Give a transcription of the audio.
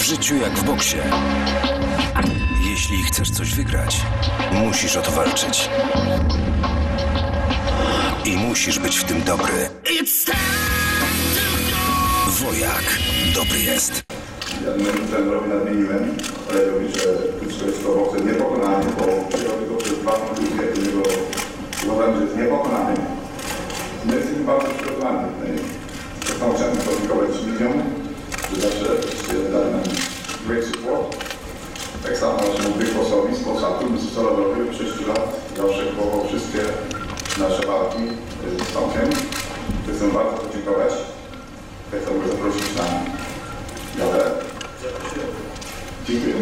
W życiu jak w boksie. Jeśli chcesz coś wygrać, musisz o to walczyć. I musisz być w tym dobry. Wojak dobry jest. Ja moim trenerowi nadmieniłem, powiedział mi, że Kluczko jest to niepokonany, bo przyjął tylko przez dwa jak niego uważam, że jest niepokonany. My jesteśmy bardzo przygotowani. No i To samo chciałem podziękować ludziom, support. Tak samo naszemu Bigbossowi z Polsatu, z Solodrowy w 6 lat zawsze kupował wszystkie nasze walki z Tomkiem. Chcę bardzo podziękować. Chcę go zaprosić na galę. Dziękuję.